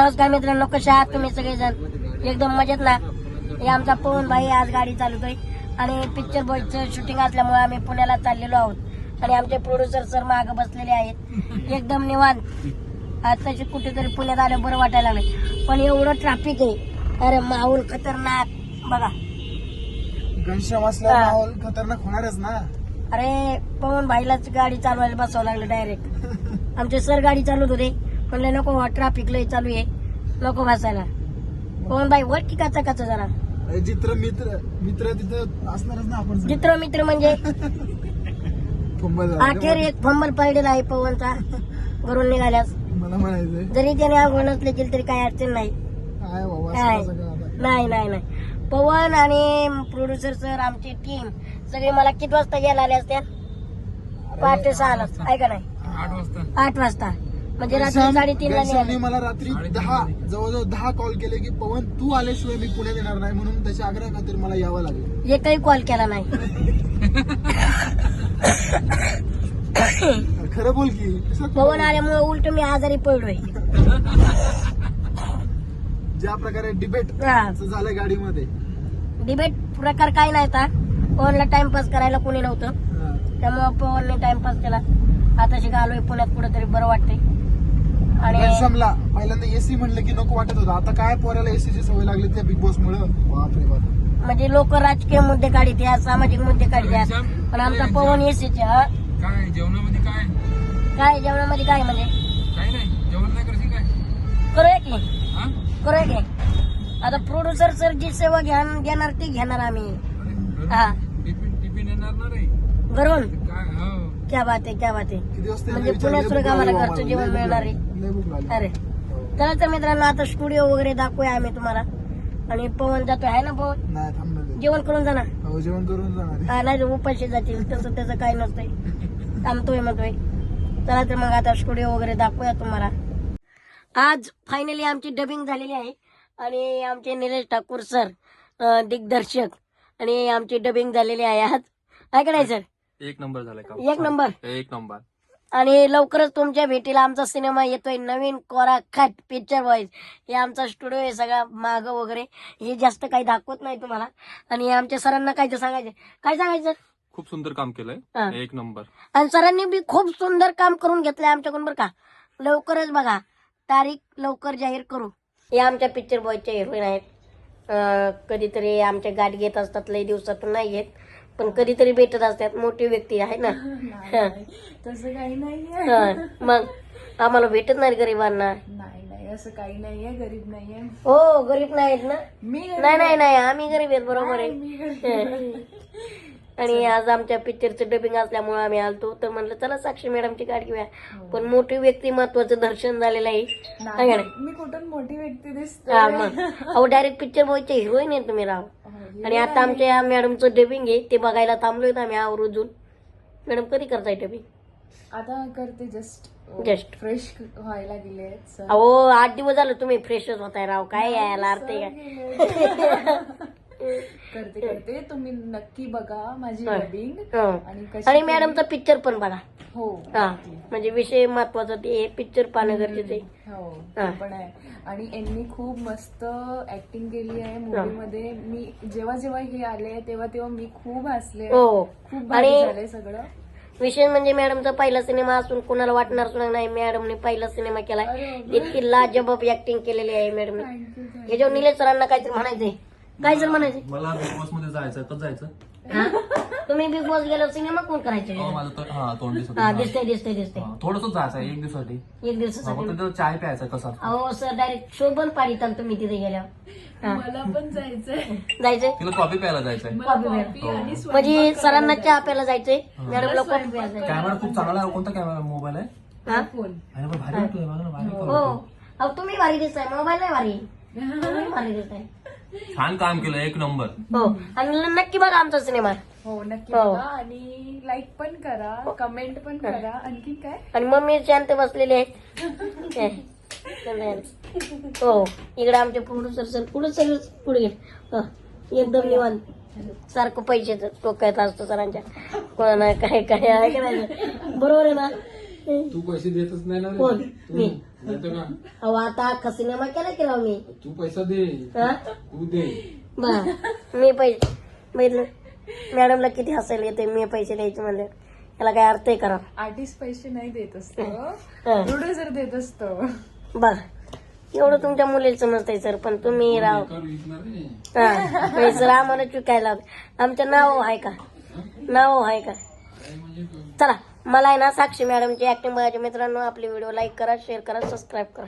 नमस्कार मित्रांनो कशा आहात तुम्ही सगळेजण. एकदम मजेत ना हे आमचा पवन भाई आज गाडी चालवतोय. आणि पिक्चर बॉयचं शूटिंग असल्यामुळे आम्ही पुण्याला चाललेलो आहोत. आणि आमचे प्रोड्युसर सर मागे बसलेले आहेत. एकदम निवांत. आज तशी कुठेतरी पुण्यात आलं बरं वाटायला लागलं पण एवढं ट्रॅफिक आहे. अरे माहोल खतरनाक. बघा. घनश्याम. माहोल खतरनाक होणारच ना? अरे पवन भाईलाच गाडी चालवायला बसावं लागलं डायरेक्ट आमचे सर गाडी चालवत होते. म्हणले नको ट्रॅफिक लय चालू आहे. नको बसायला पवन भाई वर की काचा काचा जरा. चित्र मित्र मित्र तिथं असणारच ना आपण. चित्र मित्र म्हणजे? फंबल. अखेर एक फंबल पडलेला आहे पवनचा. घरून निघाल्यास. मला म्हणायचंय. जरी त्याने आंघोळ नसले केली तरी काही अडचण नाही. काय बाबा काय? असं कसं काय आता? नाही नाही नाही. पवन आणि प्रोड्युसर सर आमची टीम सगळे मला किती वाजता यायला आले असत्या पहाटे सहाला ऐका नाही? आठ वाजता. आठ वाजता. म्हणजे रात्री घनश्याम- साडेतीन ला घनश्यामने निघाले. मला रात्री दहा जवळजवळ दहा कॉल केले की पवन तू आल्याशिवाय मी पुण्यात येणार नाही म्हणून त्याच्या आग्रह खातीर मला यावं लागलं. एकही कॉल केला नाही. खरं बोल की कसं पवन आल्यामुळे उलट मी आजारी पडलोय. ज्या प्रकारे डिबेट हा. झालं गाडीमध्ये. डिबेट प्रकार काय नाही आता. पवनला टाइमपास करायला कोणी नव्हतं. हा. त्यामुळे पवनने टाइमपास केला. आता शिका आलोय पुण्यात कुठेतरी बरं वाटतंय. आणि घनश्यामला पहिल्यांदा एसी म्हणलं की नको वाटत होतं. आता काय पोराला एसीची सवय लागली त्या बिग बॉस मुळे? बापरे बाप. म्हणजे लोक राजकीय मुद्दे काढित आहेत सामाजिक मुद्दे काढित आहेत पण आमचा पवन एसीचे काय जेवणामध्ये काय? काय जेवणामध्ये काय म्हणजे? काय नाही. जेवण नाही करशील काय? करूया की? हा? करूया की? आता प्रोड्युसर सर जी सेवा घ्या- घेणार ती घेणार आम्ही. हा. घरून टिफिन टिफिन येणार ना रे? घरून? काय हो? क्या बात आहे क्या बात आहे म्हणजे पुण्यात सुद्धा भूक आम्हाला घरचं जेवण मिळणार. आहे. अरे. चला तर मित्रांनो आता स्टुडिओ वगैरे दाखवूया आम्ही तुम्हाला. आणि पवन जातोय आहे ना पवन. जेवण करून जाणार? हो, जेवण करून जाणार नाही उपाशी जातील. तसं त्याचं काही नसतंय. थांबतोय म्हणतोय चला तर मग आता स्टुडिओ वगैरे दाखवूया तुम्हाला. आज फायनली आमची डबिंग झालेली आहे. आणि आमचे निलेश ठाकूर सर दिग्दर्शक. आणि आमची डबिंग झालेली आहे आज. आहे का नाही सर एक नंबर झालाय का? एक नंबर. एक नंबर. आणि लवकरच तुमच्या भेटीला आमचा सिनेमा येतोय नवीन कोरा खट पिक्चर वॉइस हे आमचा स्टुडिओ आहे सगळा माग वगैरे. हे जास्त काही दाखवत नाही तुम्हाला. आणि आमच्या सरांना काय ते सांगायचं काय सांगायचं? खूप सुंदर काम हा. केलंय एक नंबर. आणि सरांनी बी खूप सुंदर काम करून घेतलंय आमच्याकडून बरं का. लवकरच बघा. तारीख लवकर जाहीर करू. हे आमच्या पिक्चर बॉयच्या हिरोईन आहेत. अं, कधीतरी आमच्या गाठ घेत असतात. लई दिवसातून नाही घेत. पण कधीतरी भेटत असतात मोठी व्यक्ती आहे ना. हा. तसं काही नाहीये. हा. मग आम्हाला भेटत नाही गरिबांना. नाही नाही असं काही नाहीये गरीब नाहीये. हो गरीब नाहीत ना. मी नाही नाही नाही आम्ही गरीब आहेत बरोबर आहे. आणि आज आमच्या पिक्चरचं डबिंग असल्यामुळे आम्ही आलतो. तर म्हणलं चला साक्षी मॅडमची गाडी घेऊया. पण मोठी व्यक्ती महत्वाचं दर्शन झालेलं आहे. है नाही नाही? मी कुठून मोठी व्यक्ती दिसते हा, अहो डायरेक्ट पिक्चर बॉयचे हिरोईन आहे तुम्ही राव. आणि आता आमच्या मॅडमचं डबिंग आहे ते बघायला थांबलोय आम्ही आवर्जून. मॅडम कधी करताय डबिंग आता करते जस्ट जस्ट फ्रेश व्हायला गेले सर अहो आठ दिवस झालं तुम्ही फ्रेशच होताय राव. काय यायला अर्थ आहे काय करते करते. तुम्ही नक्की बघा माझी हा. डबिंग हं. आणि कशी आणि मॅडमचा पिक्चर पण बघा. हो हा. म्हणजे विषय महत्त्वाचा ते पिक्चर पाहणं गरजेचं आहे. हो हा. ते पण आहे. आणि यांनी खूप मस्त ऍक्टिंग केली आहे मूवी मध्ये. मी जेव्हा जेव्हा हे आले तेव्हा तेव्हा मी खूप हसले. हो. खूप भारी आणि झालंय सगळं. विशेष म्हणजे मॅडमचा पहिला सिनेमा असून कोणाला वाटणार सुद्धा नाही. मॅडमने पहिला सिनेमा केलाय. इतकी लाजबाब ऍक्टिंग केलेली आहे मॅडमने थँक्यू याच्यावर निलेश सरांना काहीतरी म्हणायचंय. काय सर म्हणायचे? मला बिग बॉसमध्ये जायचं कसं जायचं हा? तुम्ही बिग बॉस गेल्यावर सिनेमा कोण करायचे? हो माझं तर हा तोंड दिसत हा दिसतंय दिसतंय दिसतंय. थोडस जायचं एक दिवसासाठी. एक दिवसासाठी. फक्त तिथं चाय प्यायचा कसा अहो सर डायरेक्ट शोभन पाडिताल तुम्ही तिथे गेल्यावर. हा. मला पण जायचंय. जायचंय? तिला कॉफी प्यायला जायचंय. मला कॉफी आणि स्वयंपाक म्हणजे सरांना चहा प्यायला जायचंय मॅडमला कॉफी प्यायला जायचंय. कॅमेरा खूप चांगला आहे कोणता कॅमेरा मोबाईल आहे? हा? फोन अरे पण भारी वाटतोय बघा ना भारी हो. अहो तुम्ही भारी दिसताय मोबाईल नाही भारी. तुम्ही भारी दिसताय. छान काम केलं एक नंबर. हो आणि नक्की बघा आमचा सिनेमा. हो नक्की हो. बघा आणि लाईक पण करा कमेंट पण करा. आणखी काय? आणि मम्मी शांत बसलेले आहेत? हो इकडे आमचे प्रोड्युसर सर पुढे सर पुढे गेले. हो, एकदम निवांत. सारखं पैसे टोकायत असतो सरांच्या. कोणा काय काय आहे का नाही. बरोबर आहे ना? तू पैसे देतच नाही ना रे. कोण? मी. अहो आता अख्खा सिनेमा केला की राव मी? तू पैसा दे. हा? तू दे. बर. मी पैसे बघितलं मॅडमला किती हसायला येते मी पैसे द्यायचे म्हणले. याला काय अर्थ आहे करा आर्टिस्ट पैसे नाही देत असतो. हा. प्रोड्युसर देत असतो. बर. एवढं तुमच्या मुलीला समजतंय सर पण तुम्ही राव. कर विकणार रे हा पैसे आम्हाला चुकायला. आमचं नाव आहे का? नाव आहे का? काय म्हणजे? चला. मला आहे ना साक्षी मॅडमची ॲक्टिंग बघायची. मित्रांनो आपली व्हिडिओ लाईक करा शेअर करा सबस्क्राईब करा.